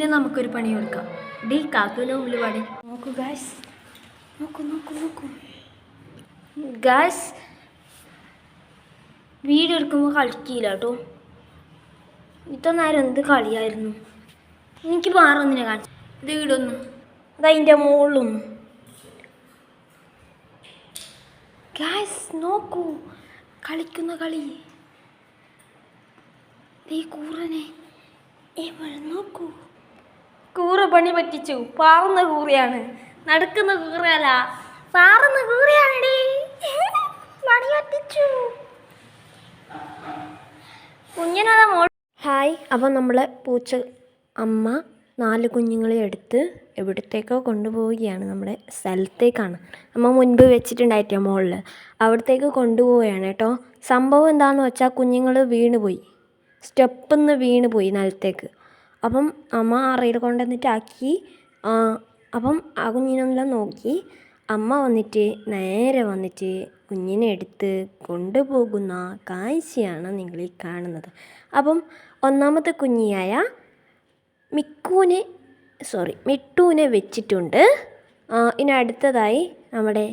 പിന്നെ നമുക്കൊരു പണി കൊടുക്കാം ഡി കാക്കുവിനെ മുമ്പിൽ പാടി നോക്കൂ ഗായ്സ് നോക്കൂ നോക്കൂ നോക്കൂ. ഗായ്സ് വീഡിയോ എടുക്കുമ്പോൾ കളിക്കില്ല കേട്ടോ ഇത്ര നേരം എന്ത് കളിയായിരുന്നു? എനിക്ക് വേറെ ഒന്നിനെ കാണിച്ചു ഇത് വീടൊന്നും അതതിന്റെ മുകളിലൊന്നും ഗായ്സ് നോക്കൂ. കളിക്കുന്ന കളി. ദേ കൂറനെ. ഇവിടെ നോക്കൂ. കൂറ പണി പറ്റിച്ചു. പാറുന്ന കൂറയാണ്. നടക്കുന്ന കൂറയല്ല പാറുന്ന കൂറയാണടി. പണി പറ്റിച്ചു. കുഞ്ഞിനാ മോൾ ഹായ് അപ്പം നമ്മളെ പൂച്ച അമ്മ നാല് കുഞ്ഞുങ്ങളെ എടുത്ത് എവിടത്തേക്കോ കൊണ്ടുപോവുകയാണ് നമ്മുടെ സ്ഥലത്തേക്കാണ്. അമ്മ മുൻപ് വെച്ചിട്ടുണ്ടായിട്ടോ മുകളിൽ അവിടത്തേക്ക് കൊണ്ടുപോവുകയാണ് കേട്ടോ. സംഭവം എന്താണെന്ന് വെച്ചാൽ കുഞ്ഞുങ്ങൾ വീണുപോയി. സ്റ്റെപ്പിൽ നിന്ന് വീണ് പോയി നിലത്തേക്ക്. അപ്പം അമ്മ അറയിൽ കൊണ്ടുവന്നിട്ടാക്കി. അപ്പം ആ കുഞ്ഞിനെല്ലാം നോക്കി. അമ്മ വന്നിട്ട് നേരെ വന്നിട്ട് കുഞ്ഞിനെ എടുത്ത് കൊണ്ടുപോകുന്ന കാഴ്ചയാണ് നിങ്ങൾ ഈ കാണുന്നത്. അപ്പം ഒന്നാമത്തെ കുഞ്ഞിയായ മിക്കൂനെ സോറി മിട്ടൂനെ വെച്ചിട്ടുണ്ട്. ഇനി അടുത്തതായി നമ്മുടെ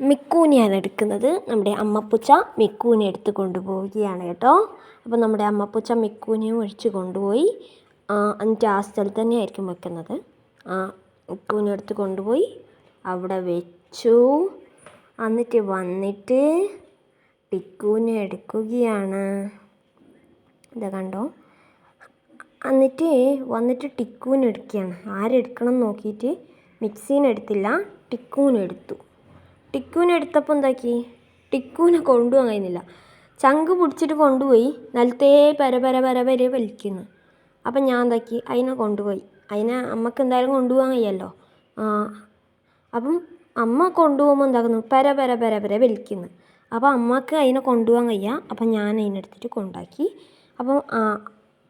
മിക്കൂനെയാണ് എടുക്കുന്നത് നമ്മുടെ അമ്മപ്പൂച്ച മിക്കൂനെ എടുത്ത് കൊണ്ടുപോവുകയാണ് കേട്ടോ. അപ്പോൾ നമ്മുടെ അമ്മപ്പൂച്ച മിക്കൂനെയും ഒഴിച്ച് കൊണ്ടുപോയി എന്നിട്ട് ആ സ്ഥലത്ത് തന്നെ ആയിരിക്കും വെക്കുന്നത്. ആ മിക്കൂനെ എടുത്ത് കൊണ്ടുപോയി അവിടെ വെച്ചു. എന്നിട്ട് വന്നിട്ട് ടിക്കൂനെ എടുക്കുകയാണ്. ഇതാ കണ്ടോ? എന്നിട്ട് വന്നിട്ട് ടിക്കൂനെടുക്കുകയാണ് ആരെടുക്കണം എന്ന് നോക്കിയിട്ട് മിക്സീനെ എടുത്തില്ല ടിക്കൂനെ എടുത്തപ്പോൾ എന്താക്കി? ടിക്കുവിനെ കൊണ്ടുപോകാൻ കഴിയുന്നില്ല ചങ്ക് പിടിച്ചിട്ട് കൊണ്ടുപോയി നിലത്തേ പര പര പര പര വലിക്കുന്നു. അപ്പം ഞാൻ എന്താക്കി? അതിനെ കൊണ്ടുപോയി. അതിനെ അമ്മയ്ക്ക് എന്തായാലും കൊണ്ടുപോകാൻ കഴിയല്ലോ. ആ അപ്പം അമ്മ കൊണ്ടുപോകുമ്പോൾ എന്താക്കുന്നു? പര പര പര പര വലിക്കുന്നു. അപ്പോൾ അമ്മയ്ക്ക് അതിനെ കൊണ്ടുപോകാൻ കഴിയുക അപ്പം ഞാൻ അതിനെടുത്തിട്ട് കൊണ്ടാക്കി. അപ്പം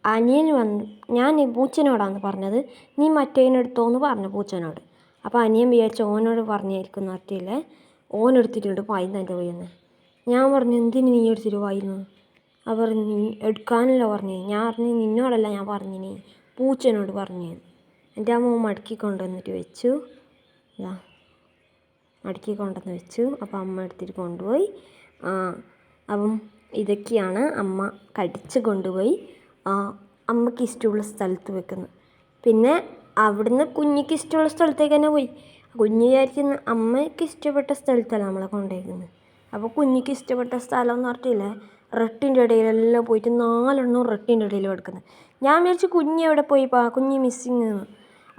അനിയൻ വന്ന് ഞാൻ പൂച്ചനോടാണ് പറഞ്ഞത്. നീ മറ്റേനെടുത്തോന്ന് പറഞ്ഞു പൂച്ചനോട്. അപ്പോൾ അനിയൻ വിചാരിച്ചു ഓനോട് പറഞ്ഞായിരിക്കും നടത്തിയില്ലേ ഓൻ എടുത്തിട്ടുണ്ട് പായുന്ന എന്റെ പോയെന്ന് ഞാൻ പറഞ്ഞു എന്തിന് നീ എടുത്തിട്ട് പായുന്നു? അവർ നീ എടുക്കാനല്ല പറഞ്ഞു. ഞാൻ പറഞ്ഞു നിന്നോടല്ല ഞാൻ പറഞ്ഞിനി പൂച്ചനോട് പറഞ്ഞു. എന്റെ അമ്മ മടക്കി കൊണ്ടുവന്നിട്ട് വെച്ചു. ഇതാ. മടക്കി കൊണ്ടുവന്ന് വെച്ചു. അപ്പോൾ അമ്മ എടുത്തിട്ട് കൊണ്ടുപോയി. അപ്പം ഇതൊക്കെയാണ് അമ്മ കടിച്ച് കൊണ്ടുപോയി അമ്മയ്ക്ക് ഇഷ്ടമുള്ള സ്ഥലത്ത് വെക്കുന്നത്. പിന്നെ അവിടുന്ന് കുഞ്ഞിക്ക് ഇഷ്ടമുള്ള സ്ഥലത്തേക്ക് തന്നെ പോയി. കുഞ്ഞ് വിചാരിക്കുന്ന അമ്മയ്ക്ക് ഇഷ്ടപ്പെട്ട സ്ഥലത്തല്ല നമ്മളെ കൊണ്ടുപോയിരിക്കുന്നത് അപ്പോൾ കുഞ്ഞിക്ക് ഇഷ്ടപ്പെട്ട സ്ഥലം എന്ന് പറഞ്ഞിട്ടില്ലേ? റെട്ടിന്റെ ഇടയിലെല്ലാം പോയിട്ട് നാലെണ്ണം റെട്ടിന്റെ ഇടയിൽ കിടക്കുന്നത് ഞാൻ വിചാരിച്ചു കുഞ്ഞ് എവിടെ പോയി? പാ കുഞ്ഞ് മിസ്സിങ്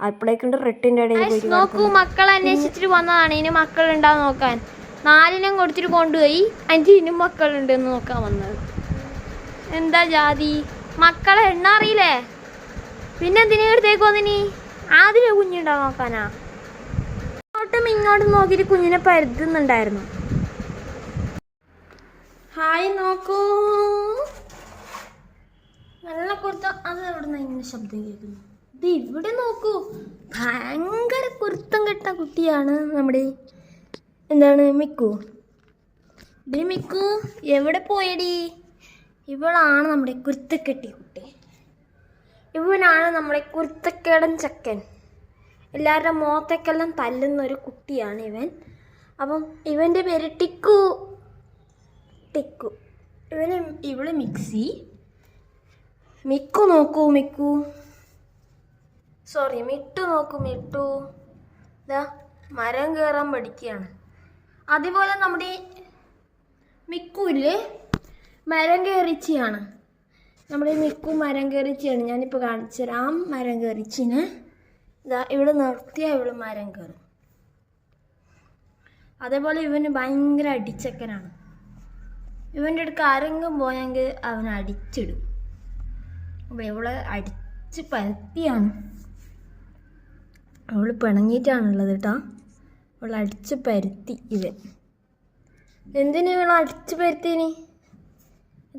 അപ്പോഴേക്കുണ്ട് റെട്ടിന്റെ ഇടയിൽ പോയി നോക്കൂ മക്കൾ അന്വേഷിച്ചിട്ട് വന്നതാണ്. ഇനി മക്കൾ ഉണ്ടാവും നോക്കാൻ. നാലിനും കൊടുത്തിട്ട് കൊണ്ടുപോയി. അതിന്റെ ഇനും മക്കളുണ്ട് എന്ന് നോക്കാൻ വന്നത്. എന്താ ജാതി? മക്കളെ എണ്ണ അറിയില്ലേ? പിന്നെ എന്തിനാ എടുത്തേക്ക് വന്നിനി? ആദ്യം കുഞ്ഞുണ്ടാ നോക്കാനാ? അങ്ങോട്ടും ഇങ്ങോട്ടും നോക്കിയിട്ട് കുഞ്ഞിനെ പരുതുന്നുണ്ടായിരുന്നു. ഹായ് നോക്കൂ. നല്ല കുർത്ത അത് എവിടെ നിന്ന് ഇങ്ങനെ ശബ്ദം കേൾക്കുന്നു? ഇത് ഇവിടെ നോക്കൂ. ഭയങ്കര കുരുത്തം കെട്ട കുട്ടിയാണ് നമ്മുടെ എന്താണ് മിക്കു. ഡി മിക്കു എവിടെ പോയടി? ഇവളാണ് നമ്മുടെ കുരുത്തക്കെട്ടി കുട്ടി. ഇവനാണ് നമ്മുടെ കുരുത്തക്കേടൻ ചക്കൻ. എല്ലാവരുടെ മുഖത്തേക്കെല്ലാം തല്ലുന്ന ഒരു കുട്ടിയാണ് ഇവൻ. അപ്പം ഇവന്റെ പേര് ടിക്കു. ടിക്കു. ഇവന് ഇവൾ മിക്സി. മിക്കു നോക്കൂ മിക്കു. സോറി മിട്ടു നോക്കൂ മിട്ടു. ഇതാ മരം കയറാൻ പഠിക്കുകയാണ്. അതുപോലെ നമ്മുടെ മിക്കുവിൽ മരം കയറിച്ചിയാണ് നമ്മുടെ മിക്കു മരം കയറിച്ചിയാണ് ഞാനിപ്പോൾ കാണിച്ചു തരാം. മരം കയറിച്ചിന് ഇതാ ഇവിടെ നിർത്തിയാൽ ഇവൾ മരം കയറും. അതേപോലെ ഇവന് ഭയങ്കര അടിച്ചക്കനാണ്. ഇവന്റെ അടുക്ക് ആരെങ്കിലും പോയെങ്കിൽ അവൻ അടിച്ചിടും. അപ്പോൾ ഇവളെ അടിച്ച് പരത്തിയാണ്. അവൾ പിണങ്ങിയിട്ടാണുള്ളത് കേട്ടോ അവൾ അടിച്ച് പരത്തി ഇവൻ. എന്തിനു ഇവൾ അടിച്ച് പരത്തിനി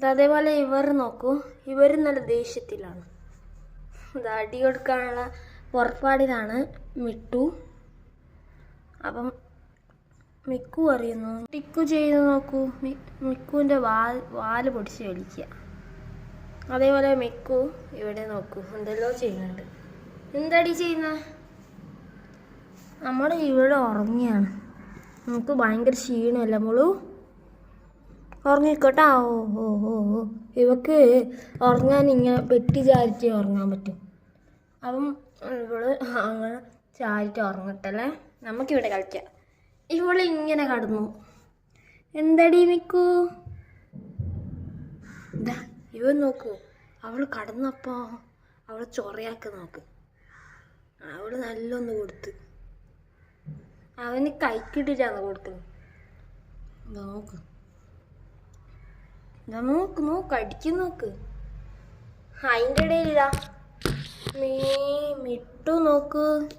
അതേപോലെ ഇവർ നോക്കൂ. ഇവർ നല്ല ദേഷ്യത്തിലാണ്. ഇത് അടി കൊടുക്കാനുള്ള പുറപ്പാടിലാണ് മിട്ടു. അപ്പം മിക്കു അറിയുന്നു. ടിക്കു ചെയ്ത് നോക്കൂ. മിക്കുവിന്റെ വാൽ വാൽ പൊടിച്ച് കളിക്കുക അതേപോലെ മിക്കു ഇവിടെ നോക്കൂ. എന്തെല്ലോ ചെയ്യുന്നുണ്ട്. എന്താടി ചെയ്യുന്ന? നമ്മൾ ഇവിടെ ഉറങ്ങിയാണ്. നമുക്ക് ഭയങ്കര ക്ഷീണമല്ല മോളു? ഉറങ്ങിക്കോട്ടാ. ഓ ഓ ഓ. ഇവക്ക് ഉറങ്ങാൻ ഇങ്ങനെ പെട്ടി ചാരിച്ച് ഉറങ്ങാൻ പറ്റും. അപ്പം ഇവൾ അങ്ങനെ ചാരിട്ട് ഉറങ്ങട്ടല്ലേ? നമുക്കിവിടെ കളിക്കാം. ഇവൾ ഇങ്ങനെ കടന്നു. എന്തടി മിക്കു? ഇതാ ഇവൻ നോക്കൂ. അവൾ കടന്നപ്പോൾ അവളെ ചൊറയാക്കി നോക്ക്. അവൾ നല്ലൊന്ന് കൊടുത്ത്. അവന് കൈക്കിട്ടിട്ടാണ് കൊടുക്കുന്നത് നോക്ക്. നോക്ക് നോക്ക്. അടിക്കും നോക്ക്. അതിന്റെ ഇടയിൽ മീ മിട്ടു നോക്ക്.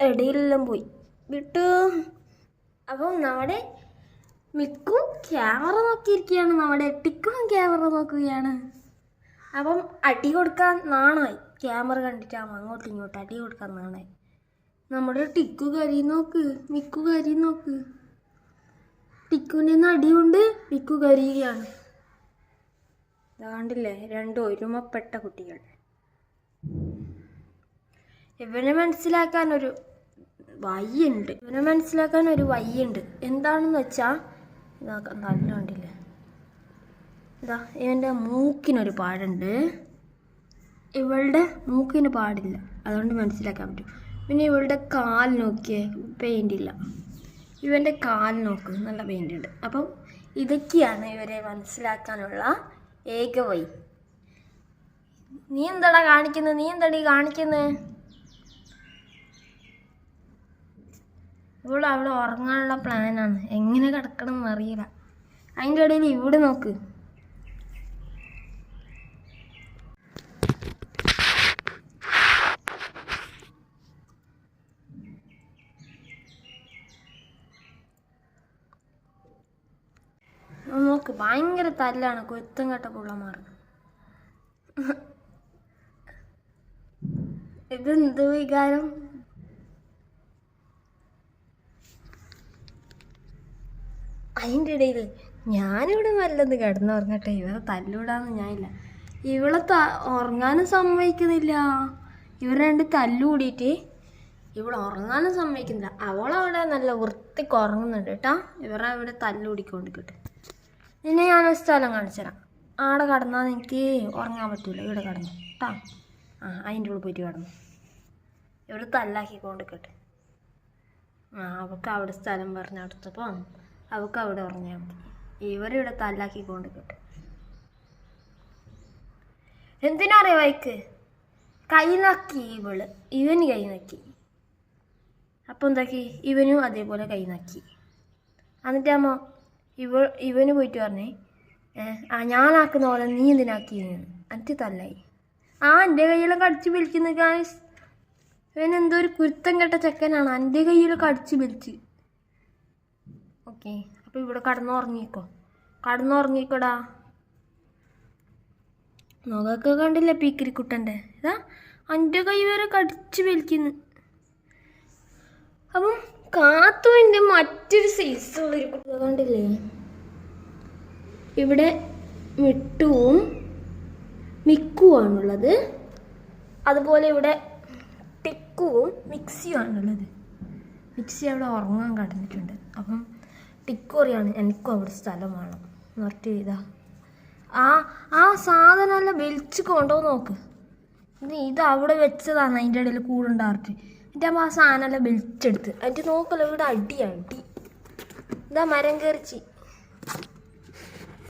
ഇടയിലെല്ലാം പോയി. വിട്ടു. അപ്പം നമ്മുടെ മിക്കും ക്യാമറ നോക്കിയിരിക്കുകയാണ്. നമ്മുടെ ടിക്കും ക്യാമറ നോക്കുകയാണ്. അപ്പം അടി കൊടുക്കാൻ നാണായി. ക്യാമറ കണ്ടിട്ടാകുമ്പോൾ അങ്ങോട്ടും ഇങ്ങോട്ടും അടി കൊടുക്കാൻ നാണായി. നമ്മുടെ ടിക്കു കരി നോക്ക്. മിക്കു കരി നോക്ക്. ടിക്കുവിന്റെ നിന്ന് അടി മിക്കു കരയുകയാണ്. കണ്ടില്ലേ? രണ്ടും ഒരുമപ്പെട്ട കുട്ടികൾ. ഇവനെ മനസ്സിലാക്കാൻ ഒരു വയ്യുണ്ട് ഇവനെ മനസ്സിലാക്കാൻ ഒരു വയ്യുണ്ട് എന്താണെന്ന് വെച്ചാൽ ഇതാ കണ്ടില്ലേ? ഇതാ ഇവന്റെ മൂക്കിനൊരു പാടുണ്ട്. ഇവളുടെ മൂക്കിന് പാടില്ല. അതുകൊണ്ട് മനസ്സിലാക്കാൻ പറ്റും. പിന്നെ ഇവളുടെ കാൽ നോക്കിയേ പെയിന്റ് ഇല്ല. ഇവന്റെ കാൽ നോക്ക് നല്ല പെയിന്റ് ഉണ്ട് അപ്പം ഇതൊക്കെയാണ് ഇവരെ മനസ്സിലാക്കാനുള്ള ഏക വഴി. നീ എന്താടാ കാണിക്കുന്നത് നീ എന്താടീ കാണിക്കുന്നത് ഇവിടെ അവിടെ ഉറങ്ങാനുള്ള പ്ലാനാണ്. എങ്ങനെ കിടക്കണം എന്ന് അറിയില്ല. അതിന്റെ ഇടയിൽ ഇവിടെ നോക്ക്. നോക്ക്. ഭയങ്കര തല്ലാണ്. കൊരുത്തം കെട്ട പുള്ളമാർ ഇതെന്ത് വികാരം? അതിന്റെ ഇടയിൽ ഞാനിവിടെ വല്ലത് കിടന്നുറങ്ങട്ടെ? ഇവരെ തല്ലൂടാന്ന് ഞാനില്ല. ഇവളെ ത ഉറങ്ങാനും സമ്മതിക്കുന്നില്ല. ഇവർ രണ്ട് തല്ലുകൂടിയിട്ട് ഇവിടെ ഉറങ്ങാനും സമ്മതിക്കുന്നില്ല. അവളവിടെ നല്ല വൃത്തി ഉറങ്ങുന്നുണ്ട് കേട്ടോ. ഇവരെ ഇവിടെ തല്ലുകൂടിക്കൊണ്ടിരിക്കട്ടെ നിന്നെ ഞാനൊരു സ്ഥലം കാണിച്ചു തരാം ആടെ കടന്നാൽ എനിക്ക് ഉറങ്ങാൻ പറ്റില്ല ഇവിടെ കടന്നു. കേട്ടോ ആ അതിന്റെ ഉള്ളിൽ പോയിട്ട് കടന്നു. ഇവിടെ തല്ലാക്കിക്കൊണ്ടിരിക്കട്ടെ. ആ അവൾക്ക് അവിടെ സ്ഥലം പറഞ്ഞെടുത്തപ്പോൾ അവൾക്ക് അവിടെ ഉറങ്ങിയാൽ മതി. ഇവരിവിടെ കിട്ടും എന്തിനാറിയ വൈക്ക് കൈ നക്കി ഇവൾ. ഇവന് കൈ നക്കി അപ്പം എന്താക്കി? ഇവനും അതേപോലെ കൈ നക്കി എന്നിട്ടാമോ ഇവ ഇവന് പോയിട്ട് പറഞ്ഞേ ആ ഞാൻ ഞാനാക്കുന്ന പോലെ നീ എന്തിനാക്കി എന്നിട്ട് തല്ലായി. ആ എന്റെ കയ്യിലൊക്കെ അടിച്ച് വിളിക്കുന്ന ഗായ്സ് ഇവൻ ഒരു കുരുത്തം കെട്ട ചെക്കനാണ്. എന്റെ കയ്യിലൊക്കെ അടിച്ച് വിളിച്ച് ഓക്കെ. അപ്പോൾ ഇവിടെ കടന്നുറങ്ങിക്കോ. കടന്നുറങ്ങിക്കോടാ. മുഖമൊക്കെ കണ്ടില്ലേ പീക്കിരിക്കുട്ടന്റെ? ഇതാ എന്റെ കൈ വരെ കടിച്ച് വലിക്കുന്നു. അപ്പം കാത്തുവിന്റെ മറ്റൊരു സൈസുള്ളൊരു കുട്ടി കണ്ടില്ലേ? ഇവിടെ മിട്ടുവും മിക്കുവാണുള്ളത്. അതുപോലെ ഇവിടെ ടിക്കുവും മിക്സിയും ആണുള്ളത് മിക്സി അവിടെ ഉറങ്ങാൻ കടന്നിട്ടുണ്ട്. അപ്പം ടിക്കു പറയാണ് എനിക്കും അവിടെ സ്ഥലം വേണം. എന്ന് പറഞ്ഞിട്ട് ഇതാ. ആ ആ സാധനമെല്ലാം വലിച്ച് കൊണ്ടോ നോക്ക്. ഇത് അവിടെ വെച്ചതാണ് അതിന്റെ ഇടയിൽ കൂടുണ്ടാർട്ട് അമ്മ ആ സാധനമെല്ലാം വലിച്ചെടുത്ത് എന്നിട്ട് നോക്കല്ലോ ഇവിടെ അടി അടി. ഇതാ മരം കയറിച്ച്.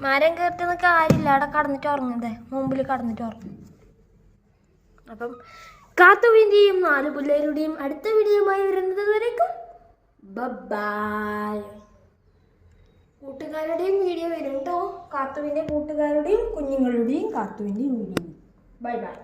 മരം കയറിട്ടെന്ന് കാര്യമില്ല. അവിടെ കടന്നിട്ട് ഉറങ്ങുന്നതേ മുമ്പിൽ കടന്നിട്ട് ഉറങ്ങും. അപ്പം കാത്തുവിന്റെയും നാല് പിള്ളേരുടെയും അടുത്ത വീഡിയോയുമായി വരുന്നത് വരേക്കും ബൈ കൂട്ടുകാരുടെയും വീഡിയോ വരും കേട്ടോ കാത്തുവിന്റെ കൂട്ടുകാരുടെയും കുഞ്ഞുങ്ങളുടെയും കാത്തുവിന്റെയും വീഡിയോ ബൈ ബൈ